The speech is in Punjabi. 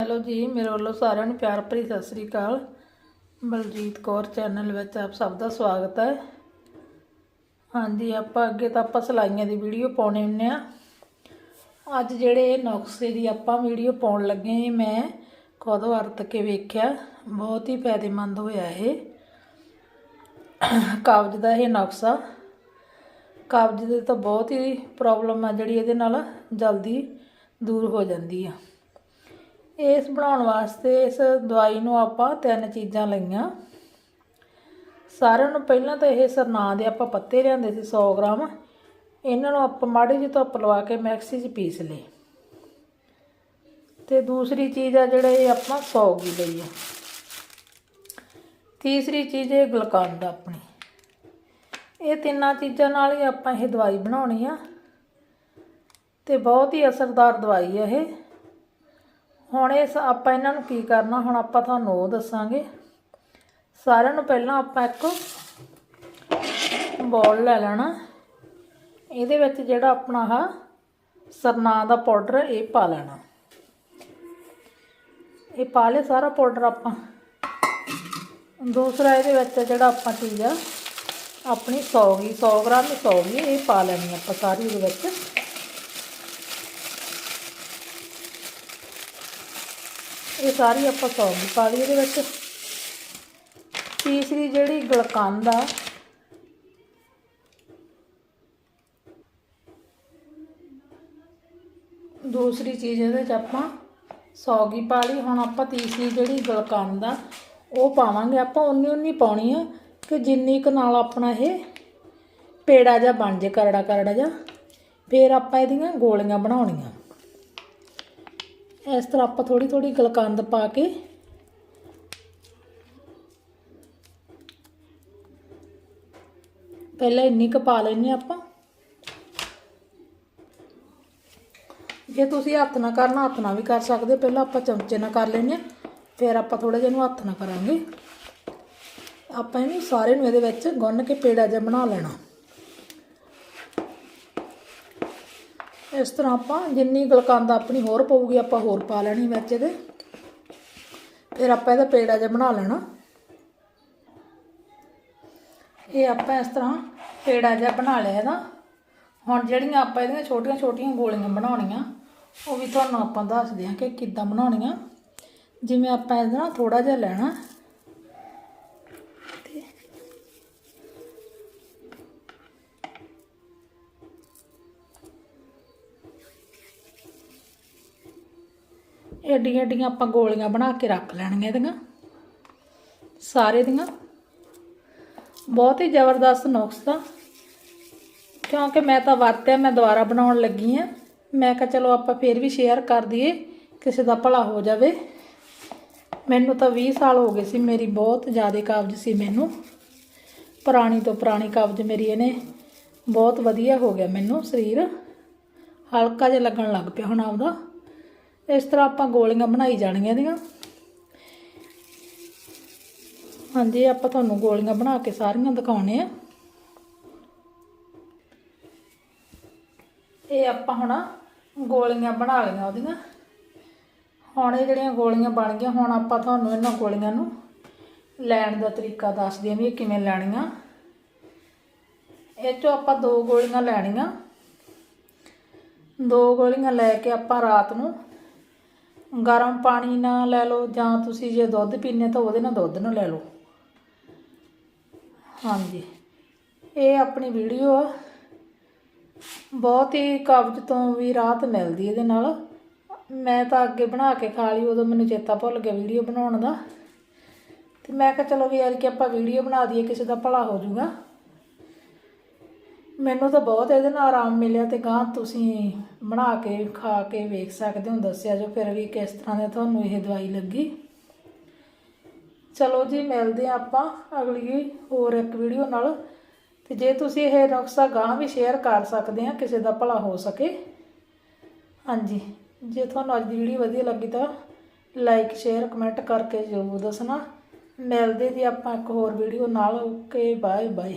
ਹੈਲੋ ਜੀ, ਮੇਰੇ ਵੱਲੋਂ ਸਾਰਿਆਂ ਨੂੰ ਪਿਆਰ ਭਰੀ ਸਤਿ ਸ੍ਰੀ ਅਕਾਲ। ਬਲਜੀਤ ਕੌਰ ਚੈਨਲ ਵਿੱਚ ਆਪ ਸਭ ਦਾ ਸਵਾਗਤ ਹੈ। ਹਾਂਜੀ, ਆਪਾਂ ਅੱਗੇ ਤਾਂ ਆਪਾਂ ਸਲਾਈਆਂ ਦੀ ਵੀਡੀਓ ਪਾਉਣੇ ਹੁੰਨੇ ਆ। ਅੱਜ ਜਿਹੜੇ ਇਹ ਨੁਕਸੇ ਦੀ ਆਪਾਂ ਵੀਡੀਓ ਪਾਉਣ ਲੱਗੇ ਮੈਂ ਖੁਦ ਵਰਤ ਕੇ ਵੇਖਿਆ। ਬਹੁਤ ਹੀ ਫਾਇਦੇਮੰਦ ਹੋਇਆ ਇਹ। ਕਬਜ਼ ਦਾ ਇਹ ਨੁਕਸਾ ਕਬਜ਼ ਦੇ ਤਾਂ ਬਹੁਤ ਹੀ ਪ੍ਰੋਬਲਮ ਆ ਜਿਹੜੀ ਇਹਦੇ ਨਾਲ ਜਲਦੀ ਦੂਰ ਹੋ ਜਾਂਦੀ ਆ। ਇਸ ਬਣਾਉਣ ਵਾਸਤੇ ਇਸ ਦਵਾਈ ਨੂੰ ਆਪਾਂ ਤਿੰਨ ਚੀਜ਼ਾਂ ਲਈਆਂ। ਸਾਰਿਆਂ ਨੂੰ ਪਹਿਲਾਂ ਤਾਂ ਇਹ ਸਰਨਾ ਦੇ ਆਪਾਂ ਪੱਤੇ ਲਿਆਂਦੇ ਸੀ 100 ਗ੍ਰਾਮ। ਇਹਨਾਂ ਨੂੰ ਆਪਾਂ ਮਾੜੀ ਜਿਹੇ ਧੁੱਪ ਲਵਾ ਕੇ ਮਿਕਸੀ 'ਚ ਪੀਸ ਲਏ। ਤੇ ਦੂਸਰੀ ਚੀਜ਼ ਆ ਜਿਹੜਾ ਇਹ ਆਪਾਂ 100 ਗੀ ਲਈ ਆ। ਤੀਸਰੀ ਚੀਜ਼ ਇਹ ਗਲਕੰਦ ਆਪਣੀ। ਇਹ ਤਿੰਨਾਂ ਚੀਜ਼ਾਂ ਨਾਲ ਹੀ ਆਪਾਂ ਇਹ ਦਵਾਈ ਬਣਾਉਣੀ ਆ। ਤੇ ਬਹੁਤ ਹੀ ਅਸਰਦਾਰ ਦਵਾਈ ਆ ਇਹ। ਹੁਣ ਇਸ ਆਪਾਂ ਇਹਨਾਂ ਨੂੰ ਕੀ ਕਰਨਾ, ਹੁਣ ਆਪਾਂ ਤੁਹਾਨੂੰ ਉਹ ਦੱਸਾਂਗੇ। ਸਾਰਿਆਂ ਨੂੰ ਪਹਿਲਾਂ ਆਪਾਂ ਇੱਕ ਬੋਲ ਲੈ ਲੈਣਾ। ਇਹਦੇ ਵਿੱਚ ਜਿਹੜਾ ਆਪਣਾ ਆਹ ਸਰਨਾ ਦਾ ਪਾਊਡਰ ਇਹ ਪਾ ਲੈਣਾ। ਇਹ ਪਾ ਲਿਆ ਸਾਰਾ ਪਾਊਡਰ ਆਪਾਂ। ਦੂਸਰਾ ਇਹਦੇ ਵਿੱਚ ਜਿਹੜਾ ਆਪਾਂ ਚੀਜ਼ ਆ, ਆਪਣੀ 100 ਗਈ 100 ਗ੍ਰਾਮ ਦੀ 100 ਗਈ, ਇਹ ਪਾ ਲੈਣੀ ਆਪਾਂ ਸਾਰੀ ਇਹਦੇ ਵਿੱਚ। ਇਹ ਸਾਰੀ ਆਪਾਂ ਸੌਗੀ ਪਾ ਲਈ ਇਹਦੇ ਵਿੱਚ। ਤੀਸਰੀ ਜਿਹੜੀ ਗਲਕੰਦ ਆ, ਦੂਸਰੀ ਚੀਜ਼ ਇਹਦੇ ਵਿੱਚ ਆਪਾਂ ਸੌਗੀ ਪਾ ਲਈ। ਹੁਣ ਆਪਾਂ ਤੀਸਰੀ ਜਿਹੜੀ ਗਲਕੰਦ ਆ, ਉਹ ਪਾਵਾਂਗੇ। ਆਪਾਂ ਉਨੀ ਉਨੀ ਪਾਉਣੀ ਆ ਕਿ ਜਿੰਨੀ ਕੁ ਨਾਲ ਆਪਣਾ ਇਹ ਪੇੜਾ ਜਾਂ ਬਣ ਜੇ, ਕਰੜਾ ਕਰੜਾ ਜਾਂ ਫਿਰ ਆਪਾਂ ਇਹਦੀਆਂ ਗੋਲੀਆਂ ਬਣਾਉਣੀਆਂ। ਇਸ ਤਰ੍ਹਾਂ ਆਪਾਂ ਥੋੜੀ ਥੋੜੀ ਗਲਕੰਦ ਪਾ ਕੇ ਪਹਿਲਾਂ ਇੰਨੀ ਕੁ ਪਾ ਲੈਣੀ ਆਪਾਂ। ਜੇ ਤੁਸੀਂ ਹੱਥ ਨਾਲ ਕਰਨਾ, ਹੱਥ ਨਾਲ ਵੀ ਕਰ ਸਕਦੇ, ਪਹਿਲਾਂ ਆਪਾਂ ਚਮਚੇ ਨਾਲ ਕਰ ਲੈਣੇ ਆ ਫਿਰ ਆਪਾਂ ਥੋੜਾ ਜਿਹਾ ਨੂੰ ਹੱਥ ਨਾਲ ਕਰਾਂਗੇ। ਆਪਾਂ ਇਹਨੂੰ ਸਾਰੇ ਨੂੰ ਇਹਦੇ ਵਿੱਚ ਗੁੰਨ ਕੇ ਪੇੜਾ ਜਿਹਾ ਬਣਾ ਲੈਣਾ। ਇਸ ਤਰ੍ਹਾਂ ਆਪਾਂ ਜਿੰਨੀ ਗਲਕੰਦ ਆਪਣੀ ਹੋਰ ਪਊਗੀ, ਆਪਾਂ ਹੋਰ ਪਾ ਲੈਣੀ ਵਿੱਚ ਇਹਦੇ। ਫਿਰ ਆਪਾਂ ਇਹਦਾ ਪੇੜਾ ਜਿਹਾ ਬਣਾ ਲੈਣਾ। ਇਹ ਆਪਾਂ ਇਸ ਤਰ੍ਹਾਂ ਪੇੜਾ ਜਿਹਾ ਬਣਾ ਲਿਆ ਇਹਦਾ। ਹੁਣ ਜਿਹੜੀਆਂ ਆਪਾਂ ਇਹਦੀਆਂ ਛੋਟੀਆਂ ਛੋਟੀਆਂ ਗੋਲੀਆਂ ਬਣਾਉਣੀਆਂ, ਉਹ ਵੀ ਤੁਹਾਨੂੰ ਆਪਾਂ ਦੱਸਦੇ ਹਾਂ ਕਿ ਕਿੱਦਾਂ ਬਣਾਉਣੀਆਂ। ਜਿਵੇਂ ਆਪਾਂ ਇਹਦਾ ਨਾ ਥੋੜਾ ਜਿਹਾ ਲੈਣਾ। ਐਡੀਆਂ ਐਡੀਆਂ ਆਪਾਂ ਗੋਲੀਆਂ ਬਣਾ ਕੇ ਰੱਖ ਲੈਣੀਆਂ ਇਹਦੀਆਂ। ਸਾਰੇ ਦੀਆਂ। ਬਹੁਤ ਹੀ ਜ਼ਬਰਦਸਤ ਨੁਕਸ ਆ। ਕਿਉਂਕਿ ਮੈਂ ਤਾਂ ਵਰਤਿਆ, ਮੈਂ ਦੁਬਾਰਾ ਬਣਾਉਣ ਲੱਗੀ ਆ। ਮੈਂ ਕਿਹਾ ਚਲੋ ਆਪਾਂ ਫੇਰ ਵੀ ਸ਼ੇਅਰ ਕਰ ਦਈਏ, ਕਿਸੇ ਦਾ ਭਲਾ ਹੋ ਜਾਵੇ। ਮੈਨੂੰ ਤਾਂ 20 ਸਾਲ ਹੋ ਗਏ ਸੀ, ਮੇਰੀ ਬਹੁਤ ਜ਼ਿਆਦਾ ਕਬਜ਼ ਸੀ ਮੈਨੂੰ। ਪੁਰਾਣੀ ਤੋਂ ਪੁਰਾਣੀ ਕਬਜ਼ ਮੇਰੀ ਇਹਨੇ ਬਹੁਤ ਵਧੀਆ ਹੋ ਗਿਆ ਮੈਨੂੰ ਸਰੀਰ। ਹਲਕਾ ਜਿਹਾ ਲੱਗਣ ਲੱਗ ਪਿਆ ਹੁਣ ਆਪਦਾ। ਇਸ ਤਰ੍ਹਾਂ ਆਪਾਂ ਗੋਲੀਆਂ ਬਣਾਈ ਜਾਣੀਆਂ ਇਹਦੀਆਂ। ਹਾਂਜੀ, ਆਪਾਂ ਤੁਹਾਨੂੰ ਗੋਲੀਆਂ ਬਣਾ ਕੇ ਸਾਰੀਆਂ ਦਿਖਾਉਣੇ ਆ। ਇਹ ਆਪਾਂ ਹੁਣ ਗੋਲੀਆਂ ਬਣਾ ਲਈਆਂ ਉਹਦੀਆਂ। ਹੁਣ ਇਹ ਜਿਹੜੀਆਂ ਗੋਲੀਆਂ ਬਣ ਗਈਆਂ, ਹੁਣ ਆਪਾਂ ਤੁਹਾਨੂੰ ਇਹਨਾਂ ਗੋਲੀਆਂ ਨੂੰ ਲੈਣ ਦਾ ਤਰੀਕਾ ਦੱਸਦੇ ਹਾਂ ਵੀ ਇਹ ਕਿਵੇਂ ਲੈਣੀਆਂ। ਇਹ ਚੋਂ ਆਪਾਂ ਦੋ ਗੋਲੀਆਂ ਲੈਣੀਆਂ। ਦੋ ਗੋਲੀਆਂ ਲੈ ਕੇ ਆਪਾਂ ਰਾਤ ਨੂੰ ਗਰਮ ਪਾਣੀ ਨਾਲ ਲੈ ਲਓ ਜਾਂ ਤੁਸੀਂ ਜੇ ਦੁੱਧ ਪੀਨੇ ਤਾਂ ਉਹਦੇ ਨਾਲ ਦੁੱਧ ਨਾਲ ਲੈ ਲਓ। ਹਾਂਜੀ। ਇਹ ਆਪਣੀ ਵੀਡੀਓ ਆ। ਬਹੁਤ ਹੀ ਕਬਜ਼ ਤੋਂ ਵੀ ਰਾਹਤ ਮਿਲਦੀ ਇਹਦੇ ਨਾਲ। ਮੈਂ ਤਾਂ ਅੱਗੇ ਬਣਾ ਕੇ ਖਾ ਲਈ, ਉਦੋਂ ਮੈਨੂੰ ਚੇਤਾ ਭੁੱਲ ਗਿਆ ਵੀਡੀਓ ਬਣਾਉਣ ਦਾ। ਤੇ ਮੈਂ ਕਿਹਾ ਚਲੋ ਵੀ ਯਾਰ ਕਿ ਆਪਾਂ ਵੀਡੀਓ ਬਣਾ ਦਈਏ, ਕਿਸੇ ਦਾ ਭਲਾ ਹੋ ਜਾਊਗਾ। ਮੈਨੂੰ ਤਾਂ ਬਹੁਤ ਇਹਦੇ ਨਾਲ ਆਰਾਮ ਮਿਲਿਆ ਤੇ ਗਾਂ ਤੁਸੀਂ ਬਣਾ ਕੇ, ਖਾ ਕੇ ਵੇਖ ਸਕਦੇ ਹੋ, ਦੱਸਿਆ ਜੋ, ਫਿਰ ਵੀ ਕਿਸ ਤਰ੍ਹਾਂ ਦੇ ਤੁਹਾਨੂੰ ਇਹ ਦਵਾਈ ਲੱਗੀ। ਚਲੋ ਜੀ, ਮਿਲਦੇ ਹਾਂ ਆਪਾਂ ਅਗਲੀ ਹੋਰ ਇੱਕ ਵੀਡੀਓ ਨਾਲ। ਤੇ ਜੇ ਤੁਸੀਂ ਇਹ ਨੁਕਸਾ ਗਾਂ ਵੀ ਸ਼ੇਅਰ ਕਰ ਸਕਦੇ ਆ ਕਿਸੇ ਦਾ ਭਲਾ ਹੋ ਸਕੇ। ਹਾਂਜੀ, ਜੇ ਤੁਹਾਨੂੰ ਅੱਜ ਦੀ ਵੀਡੀਓ ਵਧੀਆ ਲੱਗੀ ਤਾਂ ਲਾਈਕ ਸ਼ੇਅਰ ਕਮੈਂਟ ਕਰਕੇ ਜ਼ਰੂਰ ਦੱਸਣਾ। ਮਿਲਦੇ ਜੀ ਆਪਾਂ ਇੱਕ ਹੋਰ ਵੀਡੀਓ ਨਾਲ। Okay bye bye